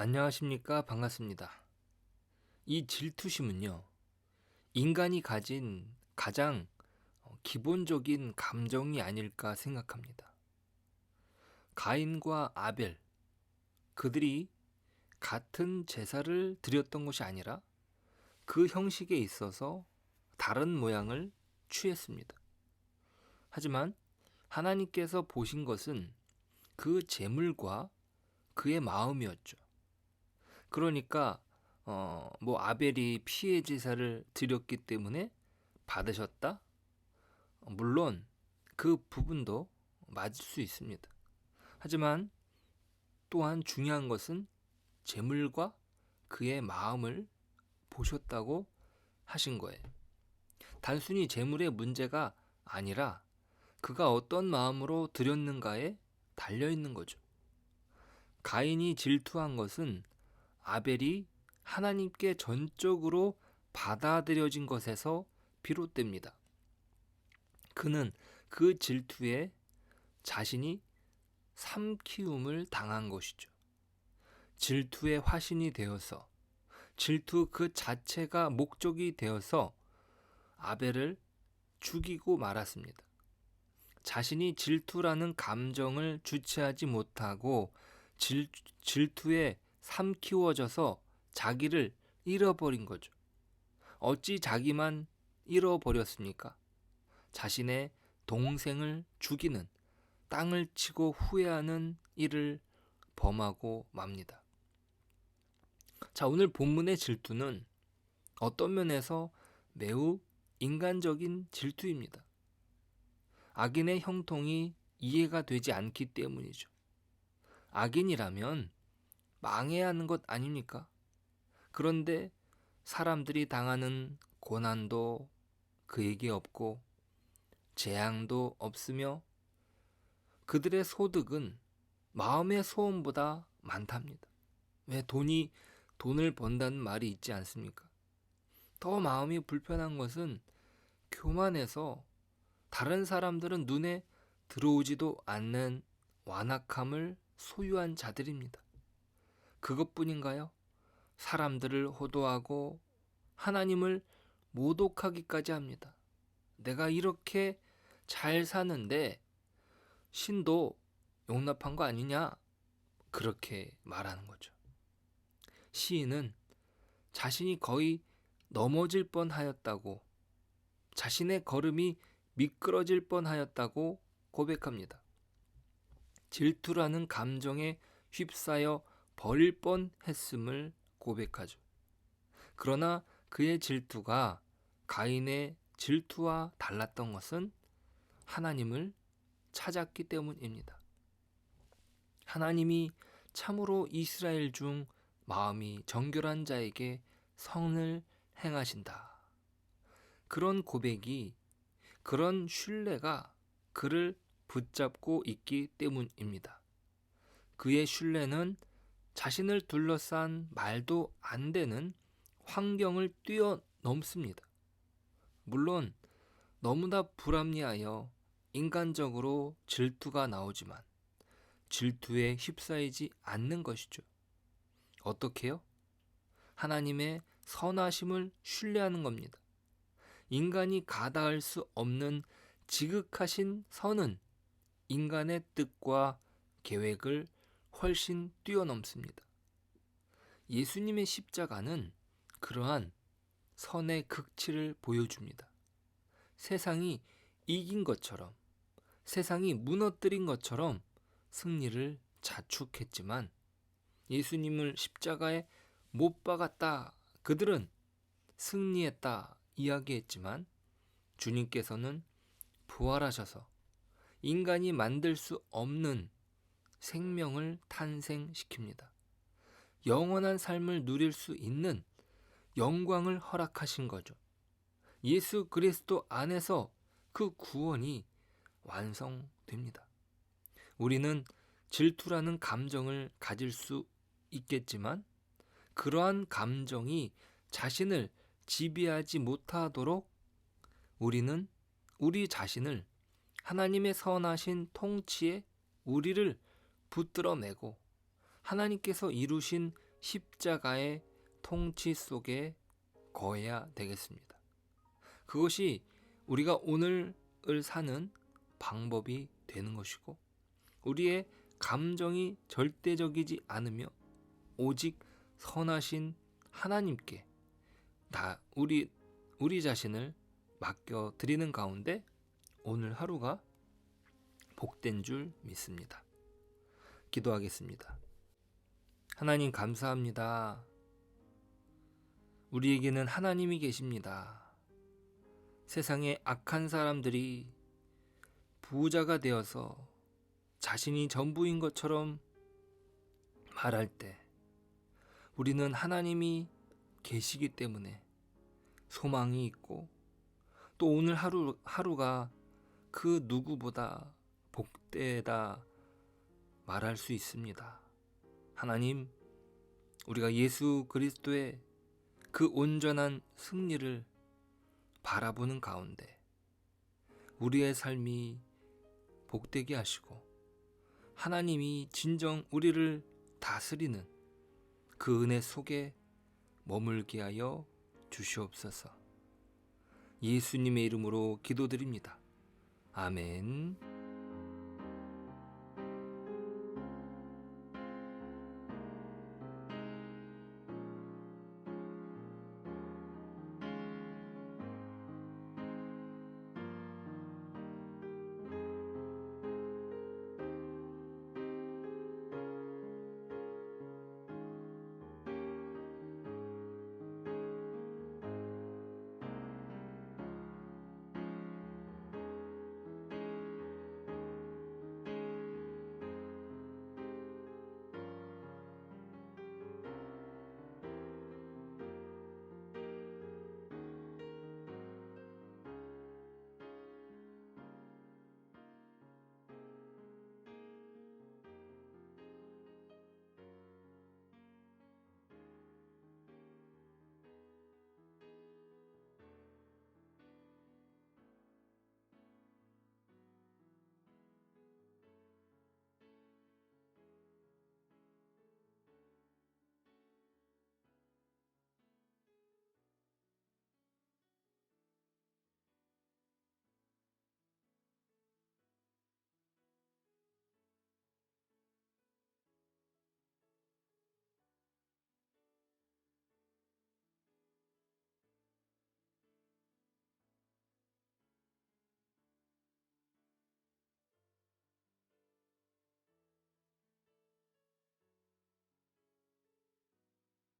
안녕하십니까 반갑습니다. 이 질투심은요 인간이 가진 가장 어, 기본적인 감정이 아닐까 생각합니다. 가인과 아벨 그들이 같은 제사를 드렸던 것이 아니라 그 형식에 있어서 다른 모양을 취했습니다. 하지만 하나님께서 보신 것은 그 제물과 그의 마음이었죠. 그러니까 어, 뭐 아벨이 피해 제사를 드렸기 때문에 받으셨다? 물론 그 부분도 맞을 수 있습니다. 하지만 또한 중요한 것은 재물과 그의 마음을 보셨다고 하신 거예요. 단순히 재물의 문제가 아니라 그가 어떤 마음으로 드렸는가에 달려 있는 거죠. 가인이 질투한 것은 아벨이 하나님께 전적으로 받아들여진 것에서 비롯됩니다. 그는 그 질투에 자신이 삼키움을 당한 것이죠. 질투의 화신이 되어서 질투 그 자체가 목적이 되어서 아벨을 죽이고 말았습니다. 자신이 질투라는 감정을 주체하지 못하고 질, 질투에 삼키워져서 자기를 잃어버린 거죠. 어찌 자기만 잃어버렸습니까? 자신의 동생을 죽이는 땅을 치고 후회하는 일을 범하고 맙니다. 자, 오늘 본문의 질투는 어떤 면에서 매우 인간적인 질투입니다. 악인의 형통이 이해가 되지 않기 때문이죠. 악인이라면 망해야 하는 것 아닙니까? 그런데 사람들이 당하는 고난도 그에게 없고 재앙도 없으며 그들의 소득은 마음의 소원보다 많답니다. 왜 돈이 돈을 번다는 말이 있지 않습니까? 더 마음이 불편한 것은 교만해서 다른 사람들은 눈에 들어오지도 않는 완악함을 소유한 자들입니다. 그것뿐인가요? 사람들을 호도하고 하나님을 모독하기까지 합니다. 내가 이렇게 잘 사는데 신도 용납한 거 아니냐? 그렇게 말하는 거죠. 시인은 자신이 거의 넘어질 뻔 하였다고, 자신의 걸음이 미끄러질 뻔 하였다고 고백합니다. 질투라는 감정에 휩싸여 버릴 뻔 했음을 고백하죠. 그러나 그의 질투가 가인의 질투와 달랐던 것은 하나님을 찾았기 때문입니다. 하나님이 참으로 이스라엘 중 마음이 정결한 자에게 성을 행하신다. 그런 고백이, 그런 신뢰가 그를 붙잡고 있기 때문입니다. 그의 신뢰는 자신을 둘러싼 말도 안 되는 환경을 뛰어넘습니다. 물론 너무나 불합리하여 인간적으로 질투가 나오지만 질투에 휩싸이지 않는 것이죠. 어떻게요? 하나님의 선하심을 신뢰하는 겁니다. 인간이 가다할 수 없는 지극하신 선은 인간의 뜻과 계획을 훨씬 뛰어넘습니다. 예수님의 십자가는 그러한 선의 극치를 보여줍니다. 세상이 이긴 것처럼, 세상이 무너뜨린 것처럼 승리를 자축했지만 예수님을 십자가에 못 박았다. 그들은 승리했다. 이야기했지만 주님께서는 부활하셔서 인간이 만들 수 없는 생명을 탄생시킵니다. 영원한 삶을 누릴 수 있는 영광을 허락하신 거죠. 예수 그리스도 안에서 그 구원이 완성됩니다. 우리는 질투라는 감정을 가질 수 있겠지만 그러한 감정이 자신을 지배하지 못하도록 우리는 우리 자신을 하나님의 선하신 통치에 우리를 붙들어내고 하나님께서 이루신 십자가의 통치 속에 거해야 되겠습니다. 그것이 우리가 오늘을 사는 방법이 되는 것이고 우리의 감정이 절대적이지 않으며 오직 선하신 하나님께 나 우리 우리 자신을 맡겨 드리는 가운데 오늘 하루가 복된 줄 믿습니다. 기도하겠습니다. 하나님 감사합니다. 우리에게는 하나님이 계십니다. 세상에 악한 사람들이 부자가 되어서 자신이 전부인 것처럼 말할 때 우리는 하나님이 계시기 때문에 소망이 있고 또 오늘 하루 하루가 그 누구보다 복되다 말할 수 있습니다. 하나님, 우리가 예수 그리스도의 그 온전한 승리를 바라보는 가운데 우리의 삶이 복되게 하시고 하나님이 진정 우리를 다스리는 그 은혜 속에 머물게 하여 주시옵소서. 예수님의 이름으로 기도드립니다. 아멘.